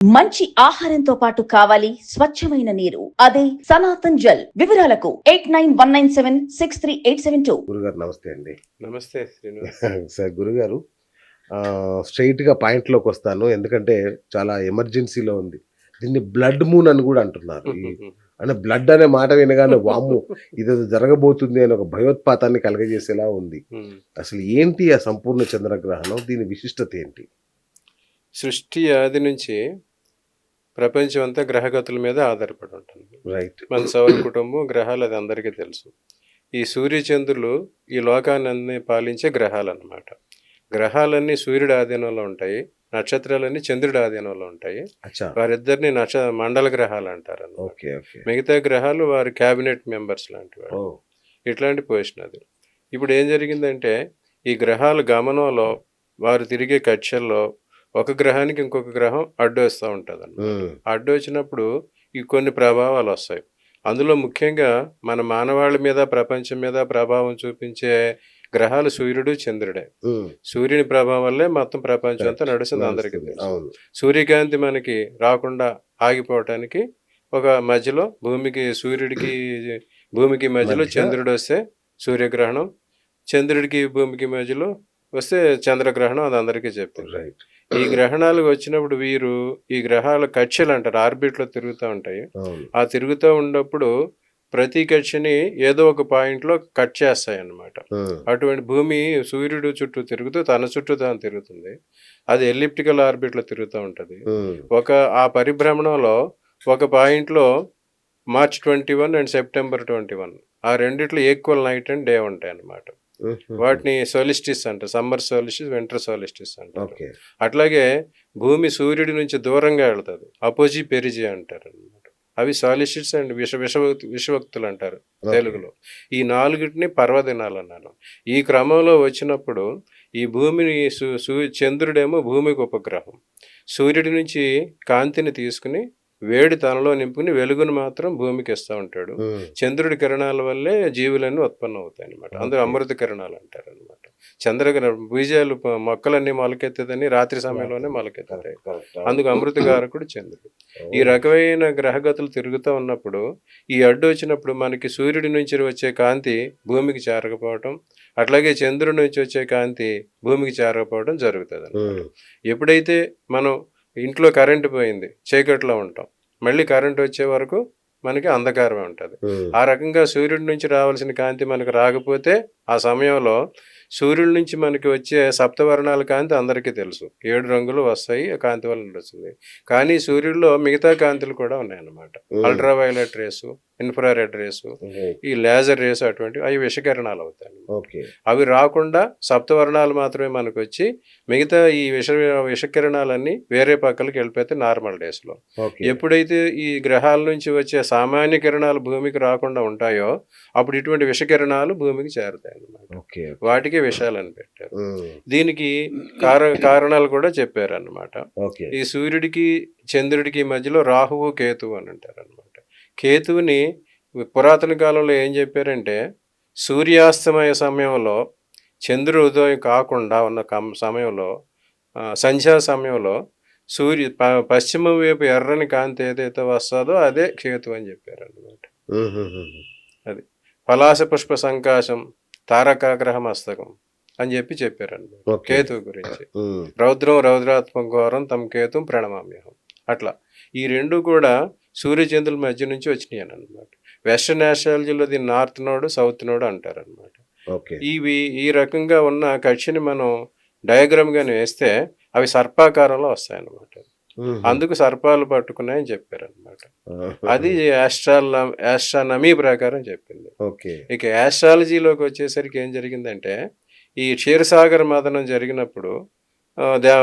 మంచి ఆహారంతో పాటు కావాలి స్వచ్ఛమైన నీరు. అదే సనాతన్ జల్. వివరాలకు eight nine one nine seven six three eight seven two. గురుగారు నమస్తే అండి. నమస్తే శ్రీనివాస్. సార్ గురుగారు స్ట్రైట్గా పాయింట్లోకి వస్తాను. ఎందుకంటే చాలా ఎమర్జెన్సీలో ఉంది. దీన్ని బ్లడ్ మూన్ అని కూడా అంటున్నారు. అంటే బ్లడ్ అనే మాట వినగానే వామ్ము ఇది జరగబోతుంది అని ఒక భయోత్పాతాన్ని కలగజేసేలా ఉంది. అసలు ఏంటి ఆ సంపూర్ణ చంద్రగ్రహణం? దీని విశిష్టత ఏంటి? సృష్టి ఆది నుంచి ప్రపంచం అంతా గ్రహగతుల మీద ఆధారపడి ఉంటుంది. రైట్ మన సౌర కుటుంబం గ్రహాలు అది అందరికీ తెలుసు. ఈ సూర్యచంద్రులు ఈ లోకాన్ని అన్ని పాలించే గ్రహాలు అన్నమాట గ్రహాలన్నీ సూర్యుడి ఆధీనంలో ఉంటాయి నక్షత్రాలన్నీ చంద్రుడి ఆధీనంలో ఉంటాయి. వారిద్దరిని నక్ష మండల గ్రహాలు అంటారు మిగతా గ్రహాలు వారి క్యాబినెట్ మెంబర్స్ లాంటి వారు ఇట్లాంటి పొజిషన్ అది. ఇప్పుడు ఏం జరిగిందంటే ఈ గ్రహాల గమనంలో వారు తిరిగే కక్షల్లో ఒక గ్రహానికి ఇంకొక గ్రహం అడ్డు వస్తూ ఉంటుంది ఉమ్, అడ్డు వచ్చినప్పుడు ఈ కొన్ని ప్రభావాలు వస్తాయి. అందులో ముఖ్యంగా మన మానవాళి మీద ప్రపంచం మీద ప్రభావం చూపించే గ్రహాలు సూర్యుడు చంద్రుడే. సూర్యుని ప్రభావం వల్లే మొత్తం ప్రపంచం అంతా నడుస్తుంది అందరికీ సూర్యకాంతి మనకి రాకుండా ఆగిపోవటానికి ఒక మధ్యలో భూమికి సూర్యుడికి భూమికి మధ్యలో మధ్య- చంద్రుడు వస్తే సూర్యగ్రహణం చంద్రుడికి భూమికి మధ్యలో వస్తే చంద్రగ్రహణం అది అందరికీ చెప్తుంది. ఈ గ్రహణాలు వచ్చినప్పుడు వీరు ఈ గ్రహాల కక్షలు అంటారు ఆర్బిట్లో తిరుగుతూ ఉంటాయి. ఆ తిరుగుతూ ఉన్నప్పుడు ప్రతి కక్షని ఏదో ఒక పాయింట్లో కట్ చేస్తాయి అన్నమాట ఉమ్, అటువంటి భూమి సూర్యుడు చుట్టూ తిరుగుతూ తన చుట్టూ తాను తిరుగుతుంది. అది ఎలిప్టికల్ ఆర్బిట్లో తిరుగుతూ ఉంటుంది. ఒక ఆ పరిభ్రమణంలో ఒక పాయింట్లో March twenty one and September twenty one. ఆ రెండిట్లో ఈక్వల్ నైట్ అండ్ డే ఉంటాయి అన్నమాట వాటిని సోలిస్టిస్ అంటారు సమ్మర్ సోలిస్టిస్ వింటర్ సోలిస్టిస్ అంటారు. అట్లాగే భూమి సూర్యుడి నుంచి దూరంగా వెళ్తుంది అపోజి పెరిజి అంటారు అన్నమాట అవి సాలిస్టిస్ అండ్ విష విషవక్తు విషవక్తులు అంటారు. తెలుగులో. ఈ నాలుగిటిని పర్వదినాలు అన్నాను ఈ క్రమంలో వచ్చినప్పుడు ఈ భూమిని చంద్రుడేమో భూమికి ఉపగ్రహం. సూర్యుడి నుంచి కాంతిని తీసుకుని వేడి తనలో నింపుకుని వెలుగును మాత్రం భూమికి ఇస్తూ ఉంటాడు చంద్రుడి కిరణాల వల్లే జీవులన్నీ ఉత్పన్నం అవుతాయి అనమాట అందరూ ఓకే. అమృత కిరణాలు అంటారు అనమాట చంద్రగ్రహం బీజాలు మొక్కలన్నీ మొలకెత్తదని రాత్రి సమయంలోనే మొలకెత్తుతాయి. కరెక్ట్. అందుకు అమృతకారకుడు చంద్రుడు. ఈ రకమైన గ్రహగతులు తిరుగుతూ ఉన్నప్పుడు ఈ అడ్డు వచ్చినప్పుడు మనకి సూర్యుడి నుంచి వచ్చే కాంతి భూమికి చేరకపోవటం అట్లాగే చంద్రుడి నుంచి వచ్చే కాంతి భూమికి చేరకపోవడం జరుగుతుంది ఎప్పుడైతే మనం ఇంట్లో కరెంటు పోయింది చీకట్లో ఉంటాం. మళ్ళీ కరెంట్ వచ్చే వరకు మనకి అంధకారమే ఉంటుంది. ఆ రకంగా సూర్యుడి నుంచి రావాల్సిన కాంతి మనకు రాకపోతే ఆ సమయంలో సూర్యుడి నుంచి మనకి వచ్చే సప్తవర్ణాల కాంతి అందరికీ తెలుసు. ఏడు రంగులు వస్తాయి ఆ కాంతి వల్ల నడుస్తుంది. కానీ సూర్యుడిలో మిగతా కాంతులు కూడా ఉన్నాయన్నమాట. Um, ultraviolet rays infrared rays. ఈ లేజర్ రేసు అటువంటివి అవి విషకిరణాలు అవుతాయి ఓకే అవి రాకుండా సప్తవర్ణాలు మాత్రమే మనకు వచ్చి మిగతా ఈ విష విషకిరణాలన్నీ వేరే పక్కలకి వెళ్ళిపోతే నార్మల్ డేస్లో. ఎప్పుడైతే ఈ గ్రహాల నుంచి వచ్చే సామాన్య కిరణాలు భూమికి రాకుండా ఉంటాయో అప్పుడు ఇటువంటి విషకిరణాలు భూమికి చేరుతాయి అన్నమాట. ఓకే వాటికి విషయాలని పెట్టారు. ఉమ్, దీనికి కార కారణాలు కూడా చెప్పారు అన్నమాట ఈ సూర్యుడికి చంద్రుడికి మధ్యలో రాహువు కేతువు అని అంటారు అనమాట కేతువుని పురాతన కాలంలో ఏం చెప్పారంటే సూర్యాస్తమయ సమయంలో చంద్రుడు ఉదయం కాకుండా ఉన్న కం- సమయంలో సంధ్యా సమయంలో సూర్యు పశ్చిమ వైపు ఎర్రని కాంతి ఏదైతే వస్తుందో అదే కేతు అని చెప్పారు అనమాట ఉమ్, పలాస పుష్ప సంకాశం తారకాగ్రహ మస్తకం అని చెప్పి చెప్పారు అనమాట ఓకే. కేతువు గురించి. రౌద్రం రౌద్రాత్మక ఘోరం తమ కేతుం ప్రణమామ్యహం. అట్లా ఈ రెండు కూడా సూర్యచంద్రుల మధ్య నుంచి వచ్చినాయి అనమాట వెస్టర్న్ ఆస్ట్రాలజీలో దీన్ని నార్త్ నోడు సౌత్ నోడు అంటారు అనమాట ఇవి ఈ రకంగా ఉన్న కక్షని మనం డయాగ్రామ్ గాని వేస్తే అవి సర్పాకారంలో వస్తాయి అన్నమాట ఉమ్, అందుకు సర్పాలు పట్టుకున్నాయని చెప్పారు అనమాట అది ఆస్ట్రాల ఆస్ట్రానమీ ప్రకారం చెప్పింది. ఓకే. ఇక యాస్ట్రాలజీలోకి వచ్చేసరికి ఏం జరిగిందంటే ఈ క్షీరసాగర మదనం జరిగినప్పుడు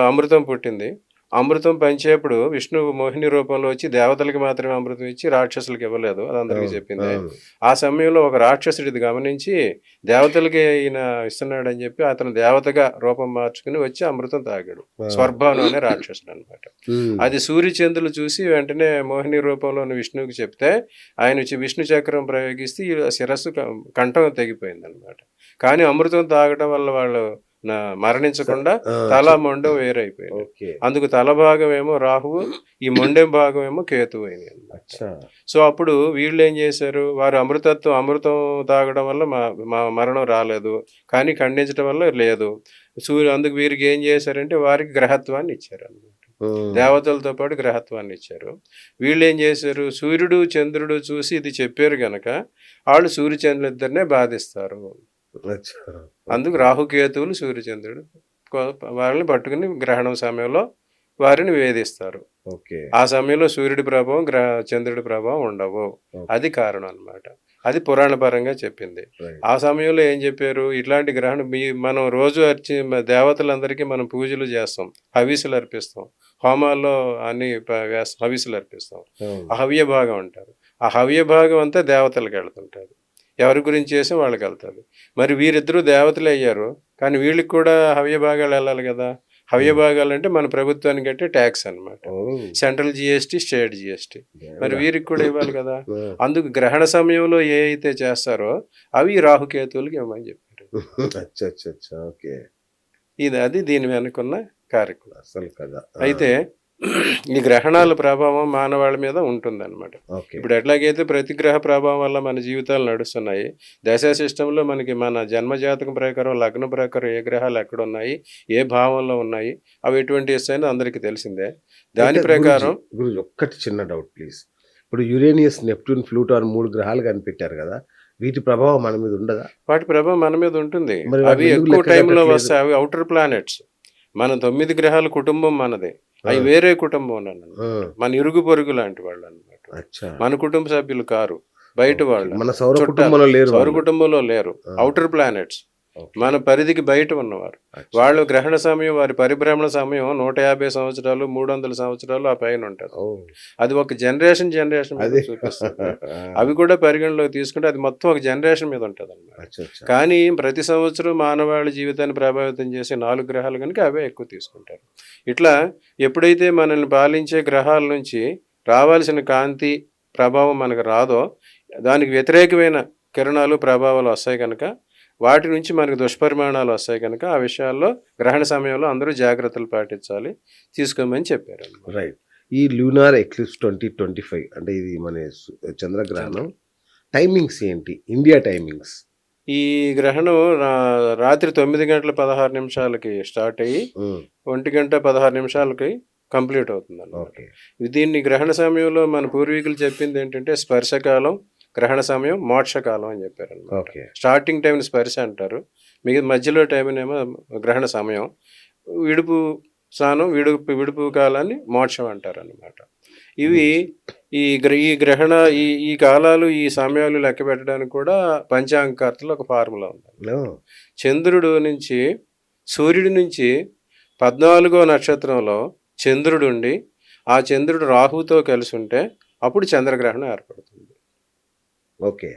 అమృతం పుట్టింది. అమృతం పంచేప్పుడు విష్ణువు మోహిని రూపంలో వచ్చి దేవతలకి మాత్రమే అమృతం ఇచ్చి రాక్షసులకు ఇవ్వలేదు. అది అందరికీ చెప్పింది. ఆ సమయంలో ఒక రాక్షసుడు ఇది గమనించి దేవతలకి ఈయన ఇస్తున్నాడు అని చెప్పి అతను దేవతగా రూపం మార్చుకుని వచ్చి అమృతం తాగాడు. స్వర్భాను అనే రాక్షసుడు అనమాట అది సూర్యచంద్రులు చూసి వెంటనే మోహిని రూపంలో ఉన్న విష్ణువుకి చెప్తే ఆయన వచ్చి విష్ణు చక్రం ప్రయోగిస్తే ఈ శిరస్సు కంఠం తెగిపోయింది అనమాట కానీ అమృతం తాగడం వల్ల వాళ్ళు మరణించకుండా తల మొండెం వేరైపోయింది. అందుకు తల భాగం ఏమో రాహువు ఈ మొండెం భాగం ఏమో కేతువు అన్నమాట. అచ్చా. సో అప్పుడు వీళ్ళు ఏం చేశారు? వారు అమృతత్వం అమృతం తాగడం వల్ల మా మా మరణం రాలేదు. కానీ ఖండించడం వల్ల లేదు. సూర్యు అందుకు వీరికి ఏం చేశారంటే వారికి గ్రహత్వాన్ని ఇచ్చారు అన్నమాట. దేవతలతో పాటు గ్రహత్వాన్ని ఇచ్చారు. వీళ్ళు ఏం చేశారు? సూర్యుడు చంద్రుడు చూసి ఇది చెప్పారు గనక వాళ్ళు సూర్యచంద్రులు ఇద్దరినే బాధిస్తారు. అందుకు రాహుకేతువులు సూర్యచంద్రుడు వాళ్ళని పట్టుకుని గ్రహణం సమయంలో వారిని వేధిస్తారు ఓకే. ఆ సమయంలో సూర్యుడి ప్రభావం గ్రహ చంద్రుడి ప్రభావం ఉండవు. అది కారణం అన్నమాట అది పురాణ పరంగా చెప్పింది. ఆ సమయంలో ఏం చెప్పారు? ఇట్లాంటి గ్రహణం మీ మనం రోజు అర్చి దేవతలందరికీ మనం పూజలు చేస్తాం. హవిసులు అర్పిస్తాం. హోమాల్లో అన్ని హవిసులు అర్పిస్తాం. హవ్య భాగం అంటారు. ఆ హవ్య భాగం అంతా దేవతలకు వెళ్తుంటుంది. ఎవరి గురించి చేసి వాళ్ళకి వెళ్తుంది. మరి వీరిద్దరూ దేవతలే అయ్యారు. కానీ వీళ్ళకి కూడా హవ్య భాగాలు వెళ్ళాలి కదా. హవ్య భాగాలు అంటే మన ప్రభుత్వానికి కట్టే ట్యాక్స్ అన్నమాట. ఓ. Central GST state GST. మరి వీరికి కూడా ఇవ్వాలి కదా. ఉమ్. అందుకు గ్రహణ సమయంలో ఏ అయితే చేస్తారో అవి రాహుకేతువులకి ఇవ్వమని చెప్పారు. ఇది అది దీని వెనుకున్న కార్యక్రమం. అసలు కదా అయితే ఈ గ్రహణాల ప్రభావం మానవాళి మీద ఉంటుందన్నమాట. ఓకే. ఇప్పుడు ఎట్లాగైతే ప్రతి గ్రహ ప్రభావం వల్ల మన జీవితాలు నడుస్తున్నాయి దశా సిస్టంలో మనకి మన జన్మ జాతకం ప్రకారం లగ్న ప్రకారం ఏ గ్రహాలు ఎక్కడ ఉన్నాయి ఏ భావంలో ఉన్నాయి అవి ఎటువంటి ఇస్తాయని అందరికీ తెలిసిందే. దాని ప్రకారం గురూజీ, ఒక్కటి చిన్న డౌట్ ప్లీజ్. ఇప్పుడు యురేనియస్ నెప్ట్యూన్ ఫ్లూటాన్ మూడు గ్రహాలు కనిపెట్టారు కదా వీటి ప్రభావం మన మీద ఉండదా? వాటి ప్రభావం మన మీద ఉంటుంది. అవి ఎక్కువ టైంలో? వస్తాయి. అవి అవుటర్ ప్లానెట్స్. మన తొమ్మిది గ్రహాల కుటుంబం మనది. అవి. వేరే కుటుంబం మన ఇరుగు పొరుగు లాంటి వాళ్ళు అనమాట మన కుటుంబ సభ్యులు కారు బయట వాళ్ళు మన సౌర. కుటుంబంలో లేరు సౌర. కుటుంబంలో లేరు. Outer planets. మన పరిధికి బయట ఉన్నవారు. వాళ్ళు గ్రహణ సమయం వారి పరిభ్రమణ సమయం నూట యాభై సంవత్సరాలు మూడు వందల సంవత్సరాలు ఆ పైన ఉంటుంది. ఓ, అది ఒక జనరేషన్ జనరేషన్ చూపిస్తుంది. అవి కూడా పరిగణలోకి తీసుకుంటే అది మొత్తం ఒక జనరేషన్ మీద ఉంటుంది అనమాట. కానీ ప్రతి సంవత్సరం మానవాళి జీవితాన్ని ప్రభావితం చేసే నాలుగు గ్రహాలు కనుక అవే ఎక్కువ తీసుకుంటారు. ఇట్లా ఎప్పుడైతే మనల్ని పాలించే గ్రహాల నుంచి రావాల్సిన కాంతి ప్రభావం మనకు రాదో దానికి వ్యతిరేకమైన కిరణాలు ప్రభావాలు వస్తాయి కనుక వాటి నుంచి మనకు దుష్పరిమాణాలు వస్తాయి కనుక ఆ విషయాల్లో గ్రహణ సమయంలో అందరూ జాగ్రత్తలు పాటించాలి. తీసుకోమని చెప్పారు. రైట్ ఈ lunar eclipse twenty twenty five అంటే ఇది మన చంద్రగ్రహణం. టైమింగ్స్ ఏంటి? ఇండియా టైమింగ్స్ ఈ గ్రహణం రాత్రి తొమ్మిది గంటల పదహారు నిమిషాలకి స్టార్ట్ అయ్యి ఉమ్, ఒంటి గంట పదహారు నిమిషాలకి కంప్లీట్ అవుతుంది దీన్ని గ్రహణ సమయంలో మన పూర్వీకులు చెప్పింది ఏంటంటే స్పర్శకాలం గ్రహణ సమయం మోక్షకాలం అని చెప్పారు ఓకే. స్టార్టింగ్ టైం స్పర్శ అంటారు. మిగతా మధ్యలో టైం ఏమో గ్రహణ సమయం. విడుపు స్నానం విడుపు విడుపు కాలాన్ని మోక్షం అంటారు అన్నమాట ఇవి ఈ గ్ర ఈ గ్రహణ ఈ ఈ కాలాలు ఈ సమయాలు లెక్క పెట్టడానికి కూడా పంచాంగకర్తలు ఒక ఫార్ములా ఉంది. చంద్రుడు నుంచి సూర్యుడి నుంచి పద్నాలుగో నక్షత్రంలో చంద్రుడు ఉండి ఆ చంద్రుడు రాహుతో కలిసి ఉంటే అప్పుడు చంద్రగ్రహణం ఏర్పడుతుంది. ఓకే.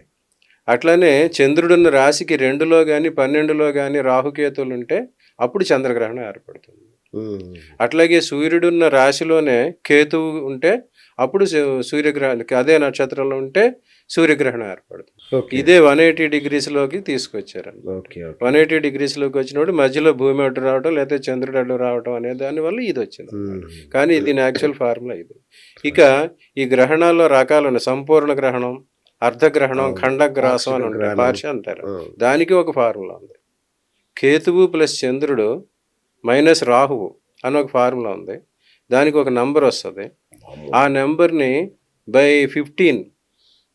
అట్లనే చంద్రుడున్న రాశికి రెండులో కానీ పన్నెండులో కానీ రాహుకేతువులు ఉంటే అప్పుడు చంద్రగ్రహణం ఏర్పడుతుంది. అట్లాగే సూర్యుడున్న రాశిలోనే కేతువు ఉంటే అప్పుడు సూర్యగ్రహణం అదే నక్షత్రంలో ఉంటే సూర్యగ్రహణం ఏర్పడుతుంది. ఇదే వన్ ఎయిటీ డిగ్రీస్లోకి ఓకే వన్ ఎయిటీ డిగ్రీస్లోకి వచ్చినప్పుడు మధ్యలో భూమి అడ్డు రావడం లేదా చంద్రుడు అడ్డు రావడం అనే దాని వల్ల ఇది వచ్చింది కానీ దీని యాక్చువల్ ఫార్ములా ఇది. ఇక ఈ గ్రహణాల్లో రకాలు ఉన్నాయి సంపూర్ణ గ్రహణం అర్ధగ్రహణం. ఖండగ్రాసం అని గ్రహణం. పార్ష అంటారు. దానికి ఒక ఫార్ములా ఉంది. కేతువు ప్లస్ చంద్రుడు మైనస్ రాహువు అని ఒక ఫార్ములా ఉంది. దానికి ఒక నంబర్ వస్తుంది. ఆ నెంబర్ని బై ఫిఫ్టీన్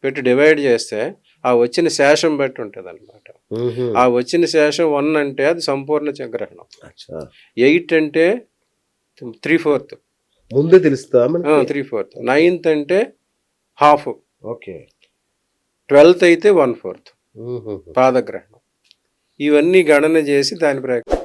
పెట్టి డివైడ్ చేస్తే ఆ వచ్చిన శేషం బట్టి ఉంటుంది అనమాట ఆ వచ్చిన శేషం వన్ అంటే అది సంపూర్ణ చగ్రహణం అచ్చా. ఎయిట్ అంటే త్రీ ఫోర్త్. ముందే తెలుస్తా త్రీ ఫోర్త్. నైన్త్ అంటే హాఫ్. ఓకే. ట్వెల్త్ అయితే వన్ ఫోర్త్ పాదగ్రహణం. ఇవన్నీ గణన చేసి దాని ప్రకారం